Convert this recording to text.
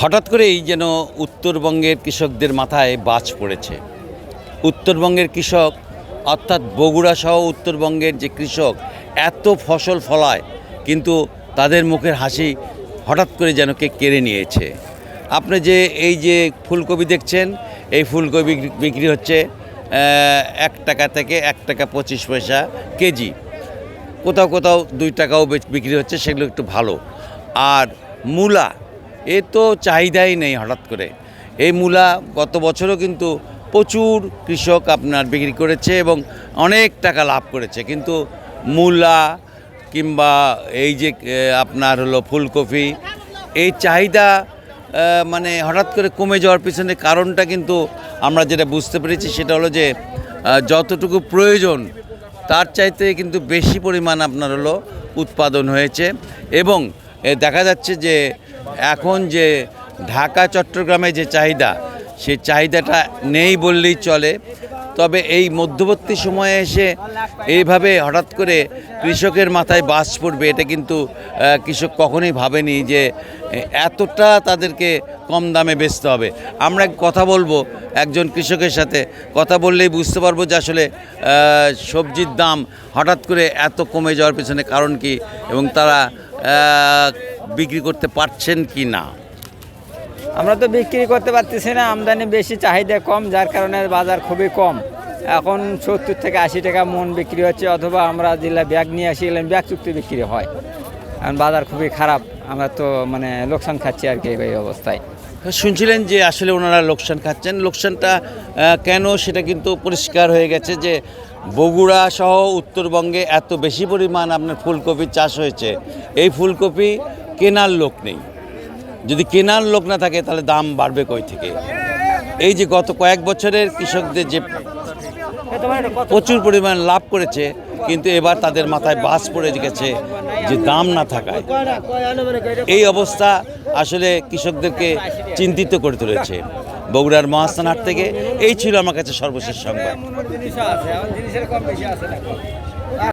হঠাৎ করেই যেন উত্তরবঙ্গের কৃষকদের মাথায় বাজ পড়েছে। উত্তরবঙ্গের কৃষক, অর্থাৎ বগুড়া সহ উত্তরবঙ্গের যে কৃষক, এত ফসল ফলায়, কিন্তু তাদের মুখের হাসি হঠাৎ করে যেন কে কেড়ে নিয়েছে। আপনি যে এই যে ফুলকপি দেখছেন, এই ফুলকপি বিক্রি- হচ্ছে এক টাকা থেকে এক টাকা পঁচিশ পয়সা কেজি। কোথাও কোথাও দুই টাকাও বিক্রি হচ্ছে, সেগুলো একটু ভালো। আর মূলা এ তো চাহিদাই নেই হঠাৎ করে। এই মূলা গত বছরও কিন্তু প্রচুর কৃষক আপনার বিক্রি করেছে এবং অনেক টাকা লাভ করেছে। কিন্তু মূলা কিংবা এই যে আপনার হলো ফুলকপি, এই চাহিদা মানে হঠাৎ করে কমে যাওয়ার পিছনে কারণটা কিন্তু আমরা যেটা বুঝতে পেরেছি সেটা হলো যে যতটুকু প্রয়োজন তার চাইতে কিন্তু বেশি পরিমাণ আপনার হলো উৎপাদন হয়েছে এবং দেখা যাচ্ছে যে এখন যে ঢাকা, চট্টগ্রামে যে চাহিদা, সেই চাহিদাটা নেই বললেই চলে। তবে এই মধ্যবর্তী সময়ে এসে এইভাবে হঠাৎ করে কৃষকের মাথায় বাস পড়বে, এটা কিন্তু কৃষক কখনোই ভাবেনি যে এতটা তাদেরকে কম দামে বেচতে হবে। আমরা কথা বলব একজন কৃষকের সাথে, কথা বললেই বুঝতে পারব যে আসলে সবজির দাম হঠাৎ করে এত কমে যাওয়ার পেছনে কারণ কি এবং তারা বিক্রি করতে পারছেন কি না? আমরা তো বিক্রি করতে পারতেছি না আমদানি বেশি চাহিদা কম যার কারণে বাজার খুবই কম। এখন সত্তর থেকে আশি টাকা মন বিক্রি হচ্ছে অথবা আমরা যেগুলা ব্যাগ নিয়ে আসি এগুলো ব্যাগ চুক্তি বিক্রি হয়। এখন বাজার খুবই খারাপ আমরা তো মানে লোকসান খাচ্ছি আর কি এই অবস্থায়। শুনছিলেন যে আসলে ওনারা লোকসান খাচ্ছেন লোকসানটা কেন সেটা কিন্তু পরিষ্কার হয়ে গেছে যে বগুড়া সহ উত্তরবঙ্গে এত বেশি পরিমাণ আপনার ফুলকপি চাষ হয়েছে। এই ফুলকপি কেনার লোক নেই। যদি কেনার লোক না থাকে, তাহলে দাম বাড়বে কই থেকে? এই যে গত কয়েক বছরের কৃষকদের যে প্রচুর পরিমাণ লাভ করেছে, কিন্তু এবার তাদের মাথায় বাস পড়ে গেছে যে দাম না থাকায়। এই অবস্থা আসলে কৃষকদেরকে চিন্তিত করে তুলেছে। বগুড়ার মহাস্থানহাট থেকে এই ছিল আমার কাছে সর্বশেষ সংবাদ।